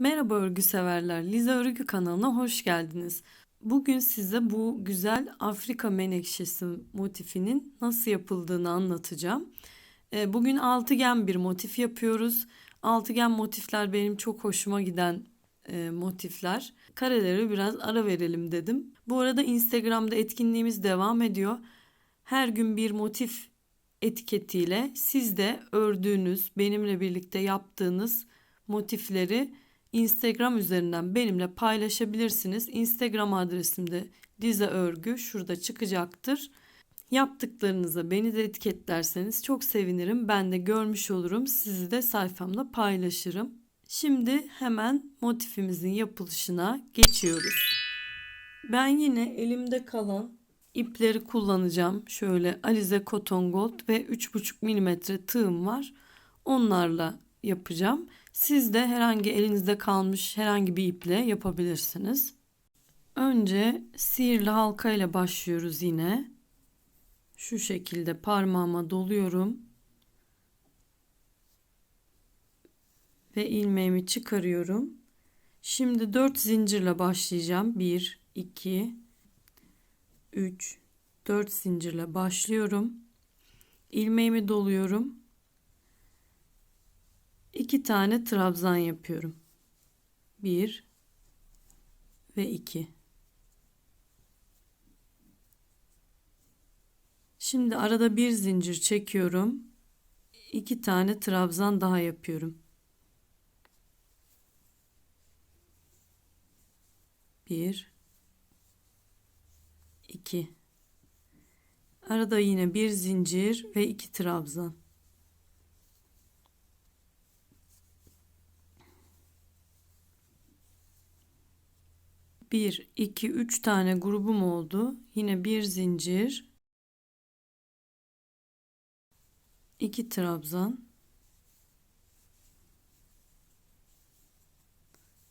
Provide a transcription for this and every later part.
Merhaba örgü severler. Liza Örgü kanalına hoş geldiniz. Bugün size bu güzel Afrika menekşesi motifinin nasıl yapıldığını anlatacağım. Ee, Bugün altıgen bir motif yapıyoruz. Altıgen motifler benim çok hoşuma giden e, motifler. Kareleri biraz ara verelim dedim. Bu arada Instagram'da etkinliğimiz devam ediyor. Her gün bir motif etiketiyle siz de ördüğünüz, benimle birlikte yaptığınız motifleri Instagram üzerinden benimle paylaşabilirsiniz. Instagram adresim de Liza Örgü şurada çıkacaktır. Yaptıklarınıza beni de etiketlerseniz çok sevinirim. Ben de görmüş olurum. Sizi de sayfamda paylaşırım. Şimdi hemen motifimizin yapılışına geçiyoruz. Ben yine elimde kalan ipleri kullanacağım. Şöyle Alize Cotton Gold ve 3,5 mm tığım var. Onlarla yapacağım. Siz de herhangi elinizde kalmış herhangi bir iple yapabilirsiniz. Önce sihirli halka ile başlıyoruz yine. Şu şekilde parmağıma doluyorum. Ve ilmeğimi çıkarıyorum. Şimdi 4 zincirle başlayacağım. 1 2 3 4 zincirle başlıyorum. İlmeğimi doluyorum. 2 tane trabzan yapıyorum. 1 ve 2. Şimdi arada bir zincir çekiyorum. 2 tane trabzan daha yapıyorum. 1 2 Arada yine bir zincir ve iki trabzan. Bir, iki, üç tane grubum oldu. Yine bir zincir. iki trabzan.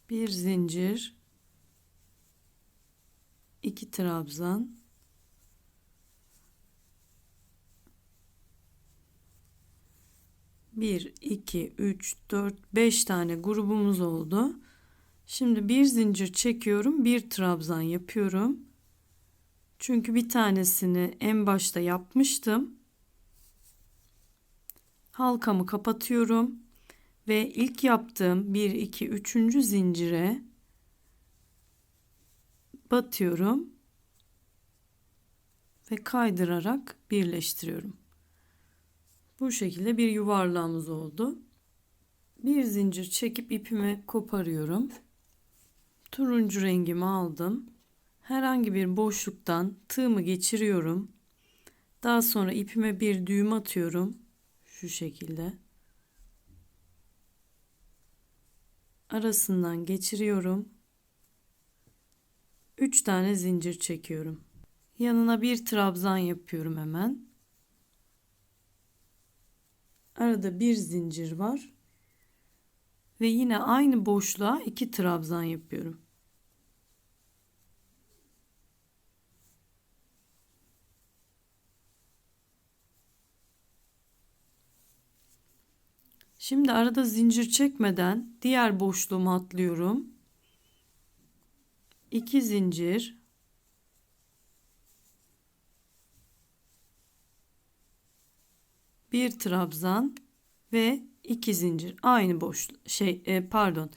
Bir zincir. iki trabzan. Bir, iki, üç, dört, beş tane grubumuz oldu. Şimdi bir zincir çekiyorum, bir trabzan yapıyorum. Çünkü bir tanesini en başta yapmıştım. Halkamı kapatıyorum ve ilk yaptığım 1 2 3. zincire batıyorum ve kaydırarak birleştiriyorum. Bu şekilde bir yuvarlağımız oldu. Bir zincir çekip ipimi koparıyorum turuncu rengimi aldım. Herhangi bir boşluktan tığımı geçiriyorum. Daha sonra ipime bir düğüm atıyorum. Şu şekilde. Arasından geçiriyorum. 3 tane zincir çekiyorum. Yanına bir trabzan yapıyorum hemen. Arada bir zincir var. Ve yine aynı boşluğa iki trabzan yapıyorum. Şimdi arada zincir çekmeden diğer boşluğuma atlıyorum. 2 zincir. Bir trabzan ve 2 zincir. Aynı boşluk şey e, pardon.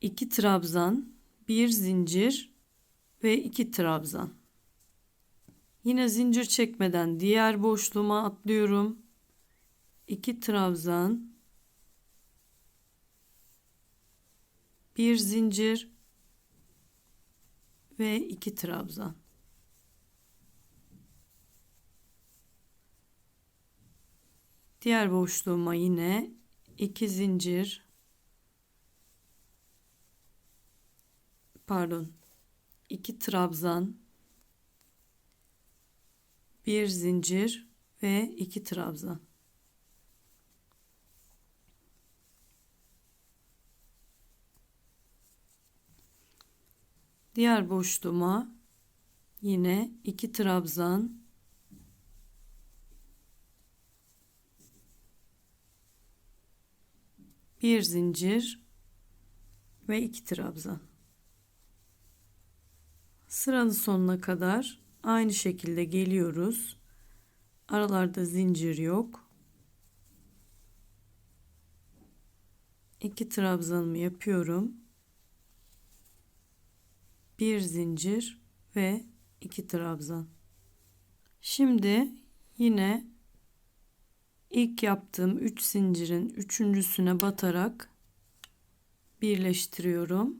2 trabzan bir zincir ve 2 trabzan. Yine zincir çekmeden diğer boşluğuma atlıyorum 2 trabzan bir zincir ve 2 trabzan. Diğer boşluğuma yine 2 zincir pardon 2 trabzan bir zincir ve 2 trabzan Diğer boşluğuma yine iki trabzan bir zincir ve iki trabzan. Sıranın sonuna kadar aynı şekilde geliyoruz. Aralarda zincir yok. İki trabzanımı yapıyorum. Bir zincir ve iki trabzan. Şimdi yine ilk yaptığım 3 zincirin üçüncüsüne batarak birleştiriyorum.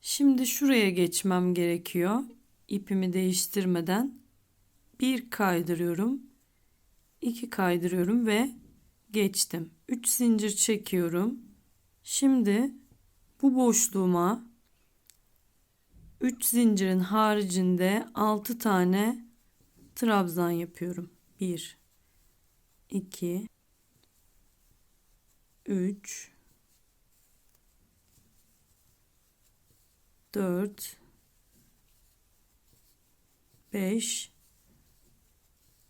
Şimdi şuraya geçmem gerekiyor. İpimi değiştirmeden bir kaydırıyorum. iki kaydırıyorum ve geçtim. 3 zincir çekiyorum. Şimdi bu boşluğuma 3 zincirin haricinde 6 tane trabzan yapıyorum. 1 2 3 4 5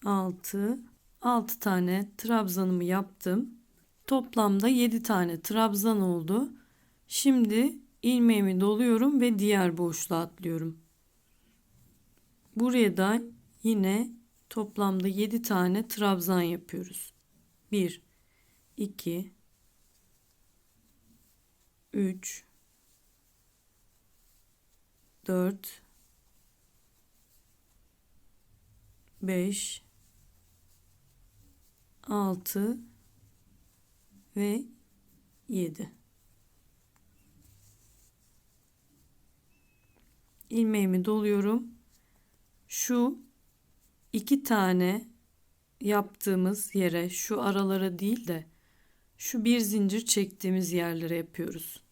6 6 tane trabzanımı yaptım. Toplamda 7 tane trabzan oldu. Şimdi ilmeğimi doluyorum ve diğer boşluğa atlıyorum. Buraya da yine toplamda 7 tane trabzan yapıyoruz. 1 2 3 4 5 6 ve 7 ilmeğimi doluyorum. Şu iki tane yaptığımız yere şu aralara değil de şu bir zincir çektiğimiz yerlere yapıyoruz.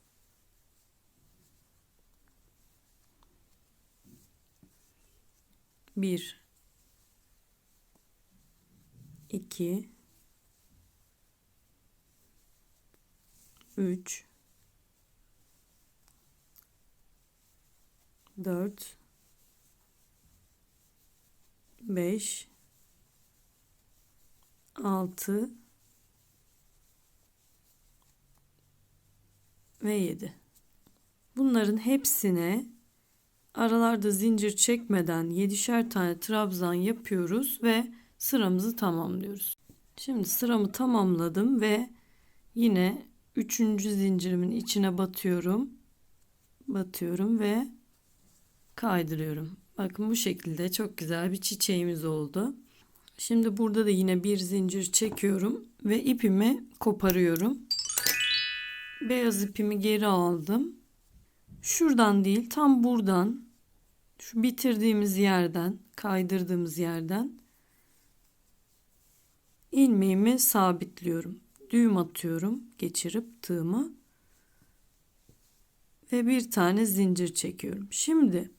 Bir 2 3 4 5 6 ve 7 bunların hepsine aralarda zincir çekmeden 7'şer tane trabzan yapıyoruz ve sıramızı tamamlıyoruz. Şimdi sıramı tamamladım ve yine üçüncü zincirimin içine batıyorum. Batıyorum ve kaydırıyorum. Bakın bu şekilde çok güzel bir çiçeğimiz oldu. Şimdi burada da yine bir zincir çekiyorum ve ipimi koparıyorum. Beyaz ipimi geri aldım. Şuradan değil tam buradan şu bitirdiğimiz yerden kaydırdığımız yerden ilmeğimi sabitliyorum. Düğüm atıyorum geçirip tığımı ve bir tane zincir çekiyorum. Şimdi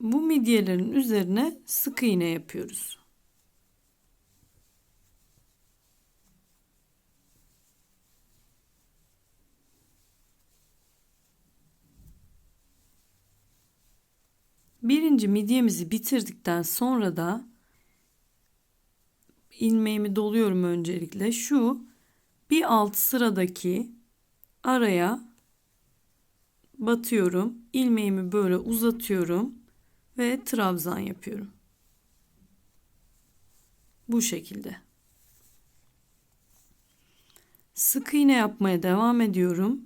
bu midyelerin üzerine sık iğne yapıyoruz. Birinci midyemizi bitirdikten sonra da ilmeğimi doluyorum öncelikle. Şu bir alt sıradaki araya batıyorum. ilmeğimi böyle uzatıyorum ve trabzan yapıyorum. Bu şekilde. Sık iğne yapmaya devam ediyorum.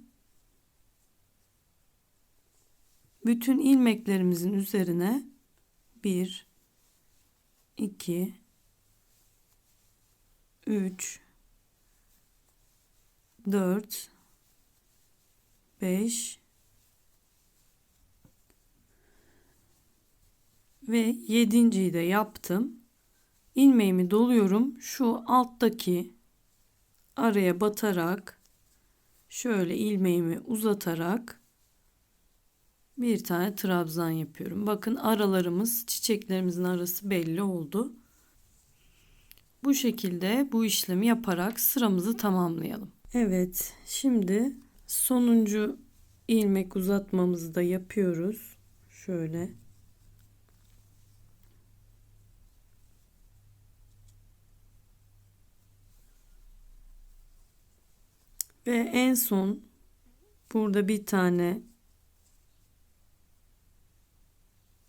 Bütün ilmeklerimizin üzerine 1 2 3 4 5 ve yedinciyi de yaptım. ilmeğimi doluyorum. Şu alttaki araya batarak şöyle ilmeğimi uzatarak bir tane trabzan yapıyorum. Bakın aralarımız çiçeklerimizin arası belli oldu. Bu şekilde bu işlemi yaparak sıramızı tamamlayalım. Evet şimdi sonuncu ilmek uzatmamızı da yapıyoruz. Şöyle Ve en son burada bir tane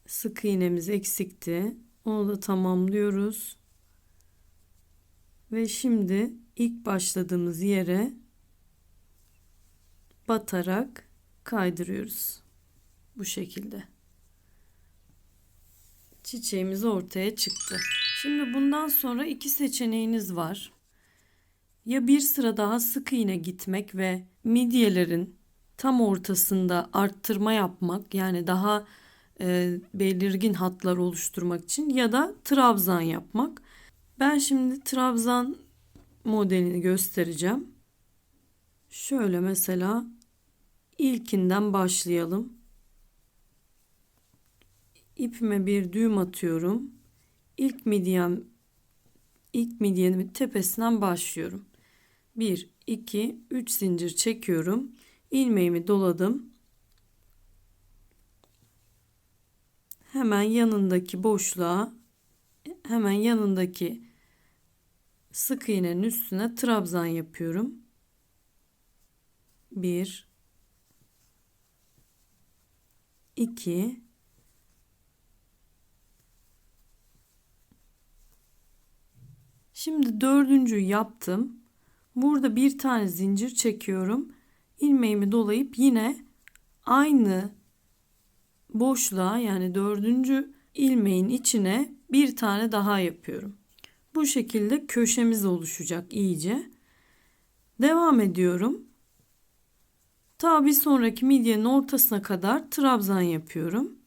sık iğnemiz eksikti. Onu da tamamlıyoruz. Ve şimdi ilk başladığımız yere batarak kaydırıyoruz. Bu şekilde. Çiçeğimiz ortaya çıktı. Şimdi bundan sonra iki seçeneğiniz var. Ya bir sıra daha sık iğne gitmek ve midyelerin tam ortasında arttırma yapmak yani daha e, belirgin hatlar oluşturmak için ya da trabzan yapmak. Ben şimdi trabzan modelini göstereceğim. Şöyle mesela ilkinden başlayalım. İpime bir düğüm atıyorum. İlk midyem ilk midyenin tepesinden başlıyorum. 1 2 3 zincir çekiyorum. ilmeğimi doladım. Hemen yanındaki boşluğa hemen yanındaki sık iğnenin üstüne trabzan yapıyorum. 1 2 Şimdi dördüncü yaptım. Burada bir tane zincir çekiyorum. ilmeğimi dolayıp yine aynı boşluğa yani dördüncü ilmeğin içine bir tane daha yapıyorum. Bu şekilde köşemiz oluşacak iyice. Devam ediyorum. Ta bir sonraki midyenin ortasına kadar trabzan yapıyorum.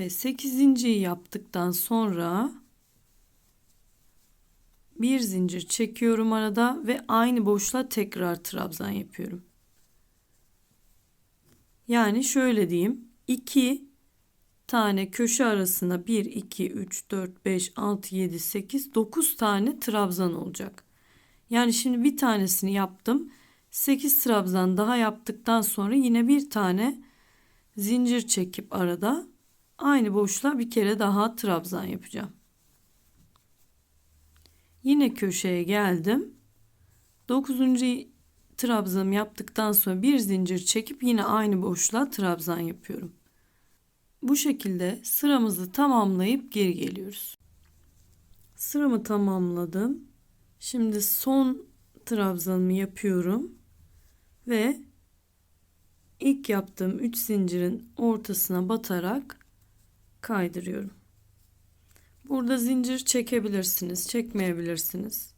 Ve 8. yaptıktan sonra bir zincir çekiyorum arada ve aynı boşluğa tekrar trabzan yapıyorum. Yani şöyle diyeyim. 2 tane köşe arasında 1 2 3 4 5 6 7 8 9 tane trabzan olacak. Yani şimdi bir tanesini yaptım. 8 trabzan daha yaptıktan sonra yine bir tane zincir çekip arada Aynı boşluğa bir kere daha trabzan yapacağım. Yine köşeye geldim. 9. trabzanımı yaptıktan sonra bir zincir çekip yine aynı boşluğa trabzan yapıyorum. Bu şekilde sıramızı tamamlayıp geri geliyoruz. Sıramı tamamladım. Şimdi son trabzanımı yapıyorum ve ilk yaptığım 3 zincirin ortasına batarak kaydırıyorum. Burada zincir çekebilirsiniz, çekmeyebilirsiniz.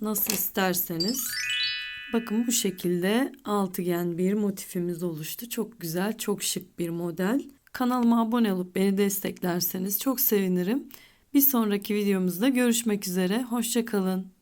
Nasıl isterseniz. Bakın bu şekilde altıgen bir motifimiz oluştu. Çok güzel, çok şık bir model. Kanalıma abone olup beni desteklerseniz çok sevinirim. Bir sonraki videomuzda görüşmek üzere. Hoşçakalın.